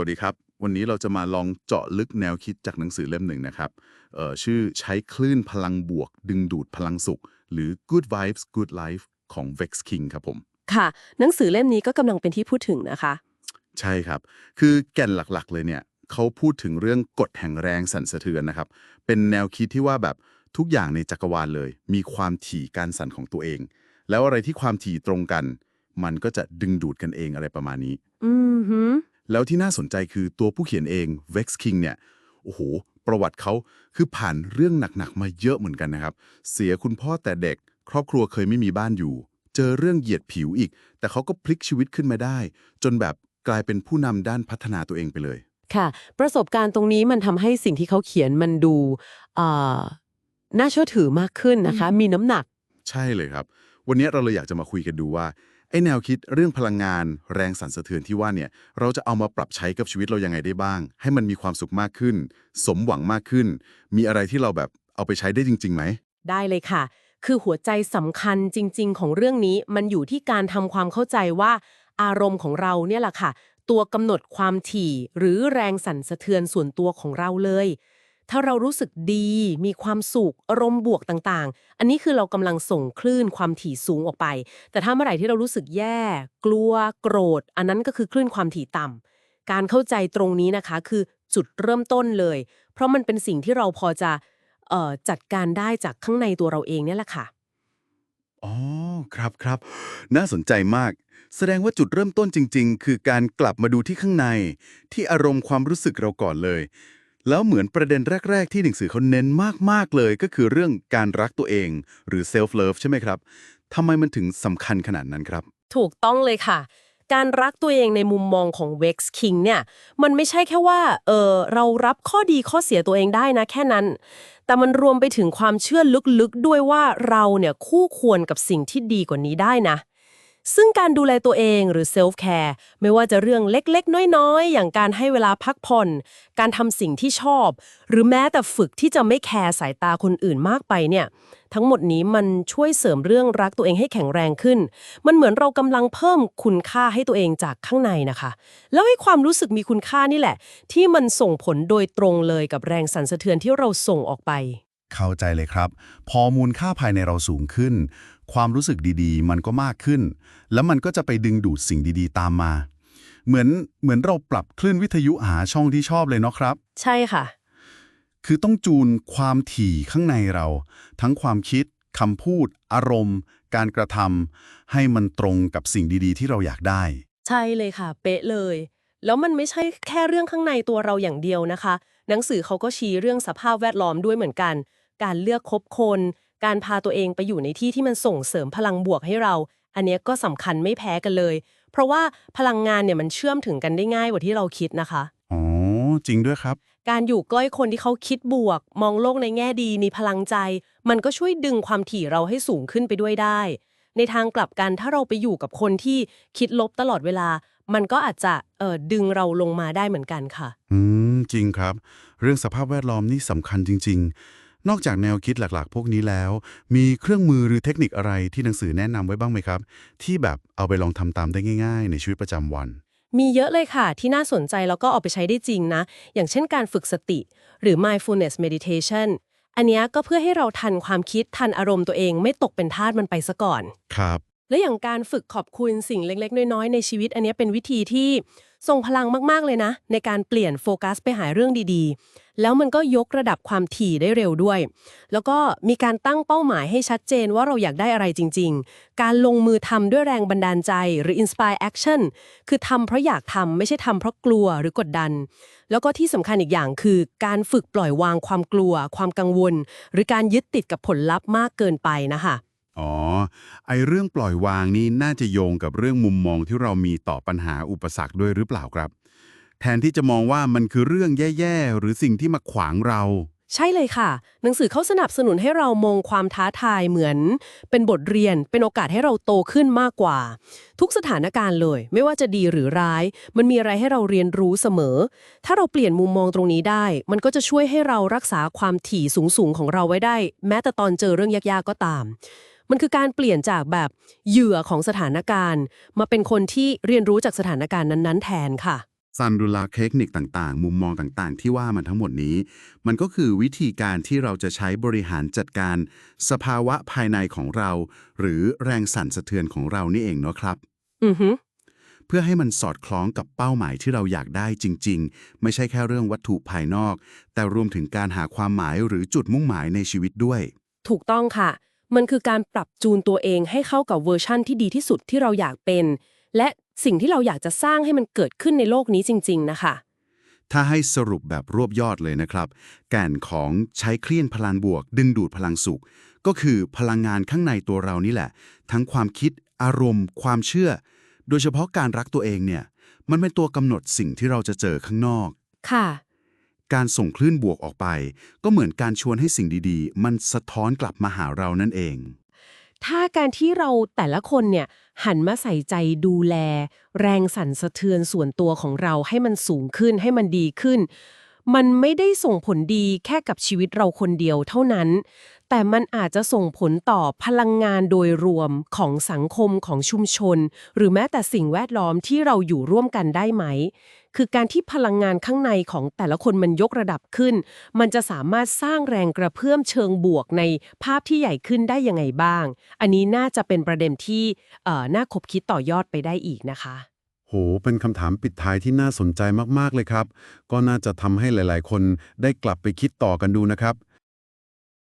วัสดีครับ วันนี้เราจะมาลองเจาะลึกแนวคิดจากหนังสือเล่มหนึ่งนะครับเอ่อชื่อใช้คลื่นพลังบวก ดึงดูดพลังสุข หรือ Good Vibes Good Life ของ Vex King ครับผม ค่ะ หนังสือเล่มนี้ก็กำลังเป็นที่พูดถึงนะคะ ใช่ครับ คือแก่นหลักๆ เลยเนี่ยเขาพูดถึงเรื่องกฎแห่งแรงสั่นสะเทือนนะครับ เป็นแนวคิดที่ว่าแบบทุกอย่างในจักรวาลเลย มีความถี่การสั่นของตัวเอง แล้วอะไรที่ความถี่ตรงกัน มันก็จะดึงดูดกันเองอะไรประมาณนี้ อืมหืม แล้วที่น่าสนใจคือตัวผู้เขียนเอง Vex King เนี่ย โอ้โห ประวัติเขาคือผ่านเรื่องหนัก ๆ มาเยอะเหมือนกันนะครับ เสียคุณพ่อแต่เด็ก ครอบครัวเคยไม่มีบ้านอยู่ เจอเรื่องเหยียดผิวอีก แต่เขาก็พลิกชีวิตขึ้นมาได้ จนแบบกลายเป็นผู้นำด้านพัฒนาตัวเองไปเลย ค่ะ ประสบการณ์ตรงนี้มันทำให้สิ่งที่เขาเขียนมันดูเอ่อน่าเชื่อถือมากขึ้นนะคะ มีน้ำหนัก ใช่เลยครับ วันนี้เราเลยอยากจะมาคุยกันดูว่า ไอแนวคิดเรื่องพลังงาน แรงสั่นสะเทือนที่ว่าเนี่ยเราจะเอามาปรับใช้กับชีวิตเรายังไงได้บ้าง ให้มันมีความสุขมากขึ้น สมหวังมากขึ้น มีอะไรที่เราแบบเอาไปใช้ได้จริงๆไหมได้เลยค่ะ คือหัวใจสำคัญจริง ๆ ของเรื่องนี้มันอยู่ที่การทำความเข้าใจว่า อารมณ์ของเราเนี่ยแหละค่ะ ตัวกำหนดความถี่ หรือแรงสั่นสะเทือนส่วนตัวของเราเลย ถ้าเรารู้สึกดี มีความสุขอารมณ์บวกต่างๆ อันนี้คือเรากำลังส่งคลื่นความถี่สูงออกไป แต่ถ้าเมื่อไหร่ที่เรารู้สึกแย่ กลัวโกรธ อันนั้นก็คือคลื่นความถี่ต่ำการเข้าใจตรงนี้นะคะ คือจุดเริ่มต้นเลย เพราะมันเป็นสิ่งที่เราพอจะออจัดการได้จากข้างในตัวเราเองเนี่ยแหละค่ะอ๋อครับครับน่าสนใจมาก แสดงว่าจุดเริ่มต้นจริง ๆ คือการกลับมาดูที่ข้างใน ที่อารมณ์ความรู้สึกเราก่อนเลย แล้วเหมือนประเด็นแรก ๆ ที่หนังสือเขาเน้นมาก ๆ เลยก็คือเรื่องการรักตัวเอง หรือ self love ใช่ไหมครับทำไมมันถึงสำคัญขนาดนั้นครับ ถูกต้องเลยค่ะ การรักตัวเองในมุมมองของ Vex King เนี่ย มันไม่ใช่แค่ว่า เออเรารับข้อดีข้อเสียตัวเองได้นะแค่นั้น แต่มันรวมไปถึงความเชื่อลึกๆ ด้วยว่าเราเนี่ยคู่ควรกับสิ่งที่ดีกว่านี้ได้นะ ซึ่งการดูแลตัวเองหรือ self care ไม่ว่าจะเรื่องเล็กๆ น้อยๆ อย่างการให้เวลาพักผ่อน การทำสิ่งที่ชอบ หรือแม้แต่ฝึกที่จะไม่แคร์สายตาคนอื่นมากไปเนี่ยทั้งหมดนี้มันช่วยเสริมเรื่องรักตัวเองให้แข็งแรงขึ้น มันเหมือนเรากำลังเพิ่มคุณค่าให้ตัวเองจากข้างในนะคะ แล้วให้ความรู้สึกมีคุณค่านี่แหละ ที่มันส่งผลโดยตรงเลยกับแรงสั่นสะเทือนที่เราส่งออกไป เข้าใจเลยครับ พอมูลค่าภายในเราสูงขึ้น ความรู้สึกดีๆ มันก็มากขึ้น แล้วมันก็จะไปดึงดูดสิ่งดีๆ ตามมา เหมือนเหมือนเราปรับคลื่นวิทยุหาช่องที่ชอบเลยเนาะครับ ใช่ค่ะ คือต้องจูนความถี่ข้างในเรา ทั้งความคิดคำพูด อารมณ์ การกระทำให้มันตรงกับสิ่งดีๆ ที่เราอยากได้ ใช่เลยค่ะ เป๊ะเลย แล้วมันไม่ใช่แค่เรื่องข้างในตัวเราอย่างเดียวนะคะ หนังสือเขาก็ชี้เรื่องสภาพแวดล้อมด้วยเหมือนกัน การเลือกคบคน การพาตัวเองไปอยู่ในที่ที่มันส่งเสริมพลังบวกให้เรา อันเนี้ยก็สำคัญไม่แพ้กันเลย เพราะว่าพลังงานเนี่ยมันเชื่อมถึงกันได้ง่ายกว่าที่เราคิดนะคะอ๋อจริงด้วยครับ การอยู่ใกล้คนที่เขาคิดบวก มองโลกในแง่ดีมีพลังใจ มันก็ช่วยดึงความถี่เราให้สูงขึ้นไปด้วยได้ ในทางกลับกันถ้าเราไปอยู่กับคนที่คิดลบตลอดเวลา มันก็อาจจะเอ่อดึงเราลงมาได้เหมือนกันค่ะ อืมจริงครับ เรื่องสภาพแวดล้อมนี่สำคัญจริง ๆ นอกจากแนวคิดหลักๆ พวกนี้แล้ว มีเครื่องมือหรือเทคนิคอะไรที่หนังสือแนะนำไว้บ้างไหมครับ ที่แบบเอาไปลองทำตามได้ง่าย ๆ ในชีวิตประจำวัน มีเยอะเลยค่ะ ที่น่าสนใจแล้วก็เอาไปใช้ได้จริงนะ อย่างเช่นการฝึกสติ หรือ mindfulness meditation อันเนี้ยก็เพื่อให้เราทันความคิดทันอารมณ์ตัวเองไม่ตกเป็นทาสมันไปซะก่อน ครับ และอย่างการฝึกขอบคุณสิ่งเล็ก ๆ น้อยๆในชีวิต อันเนี้ยเป็นวิธีที่ทรงพลังมากๆเลยนะ ในการเปลี่ยนโฟกัสไปหาเรื่องดีๆ แล้วมันก็ยกระดับความถี่ได้เร็วด้วย แล้วก็มีการตั้งเป้าหมายให้ชัดเจนว่าเราอยากได้อะไรจริง ๆ การลงมือทำด้วยแรงบันดาลใจหรือ inspire action คือทำเพราะอยากทำไม่ใช่ทำเพราะกลัวหรือกดดัน แล้วก็ที่สำคัญอีกอย่างคือ การฝึกปล่อยวางความกลัว ความกังวล หรือการยึดติดกับผลลัพธ์มากเกินไปนะคะอ๋อ ไอเรื่องปล่อยวางนี่น่าจะโยงกับเรื่องมุมมองที่เรามีต่อปัญหาอุปสรรคด้วยหรือเปล่าครับ แทนที่จะมองว่ามันคือเรื่องแย่ๆ หรือสิ่งที่มาขวางเรา ใช่เลยค่ะ หนังสือเขาสนับสนุนให้เรามองความท้าทายเหมือน เป็นบทเรียนเป็นโอกาสให้เราโตขึ้นมากกว่า ทุกสถานการณ์เลย ไม่ว่าจะดีหรือร้าย มันมีอะไรให้เราเรียนรู้เสมอ ถ้าเราเปลี่ยนมุมมองตรงนี้ได้ มันก็จะช่วยให้เรารักษาความถี่สูงๆของเราไว้ได้ แม้แต่ตอนเจอเรื่องยากๆก็ตามมันคือการเปลี่ยนจากแบบเหยื่อของสถานการณ์ มาเป็นคนที่เรียนรู้จากสถานการณ์นั้น ๆ แทนค่ะ ซันดูลาเทคนิคต่างๆ มุมมองต่างๆ ที่ว่ามันทั้งหมดนี้ มันก็คือวิธีการที่เราจะใช้บริหารจัดการ สภาวะภายในของเรา หรือแรงสั่นสะเทือนของเรานี่เองเนาะครับ อือฮึเพื่อให้มันสอดคล้องกับเป้าหมายที่เราอยากได้จริง ๆ ไม่ใช่แค่เรื่องวัตถุภายนอก แต่รวมถึงการหาความหมายหรือจุดมุ่งหมายในชีวิตด้วย ถูกต้องค่ะ มันคือการปรับจูนตัวเองให้เข้ากับเวอร์ชั่นที่ดีที่สุดที่เราอยากเป็น และ สิ่งที่เราอยากจะสร้างให้มันเกิดขึ้นในโลกนี้จริง ๆ นะคะ ถ้าให้สรุปแบบรวบยอดเลยนะครับ แก่นของใช้คลื่นพลังบวก ดึงดูดพลังสุข ก็คือพลังงานข้างในตัวเรานี่แหละ ทั้งความคิด อารมณ์ ความเชื่อ โดยเฉพาะการรักตัวเองเนี่ย มันเป็นตัวกำหนดสิ่งที่เราจะเจอข้างนอก ค่ะ การส่งคลื่นบวกออกไป ก็เหมือนการชวนให้สิ่งดีๆ มันสะท้อนกลับมาหาเรานั่นเอง ถ้าการที่เราแต่ละคนเนี่ยหันมาใส่ใจดูแล แรงสั่นสะเทือนส่วนตัวของเราให้มันสูงขึ้นให้มันดีขึ้น มันไม่ได้ส่งผลดีแค่กับชีวิตเราคนเดียวเท่านั้น แต่มันอาจจะส่งผลต่อพลังงานโดยรวมของสังคมของชุมชน หรือแม้แต่สิ่งแวดล้อมที่เราอยู่ร่วมกันได้ไหม คือการที่พลังงานข้างในของแต่ละคนมันยกระดับขึ้น มันจะสามารถสร้างแรงกระเพื่อมเชิงบวกในภาพที่ใหญ่ขึ้นได้ยังไงบ้าง อันนี้น่าจะเป็นประเด็นที่น่าคบคิดต่อยอดไปได้อีกนะคะโห เป็นคำถามปิดท้ายที่น่าสนใจมาก ๆ เลยครับ ก็น่าจะทำให้หลาย ๆ คนได้กลับไปคิดต่อกันดูนะครับ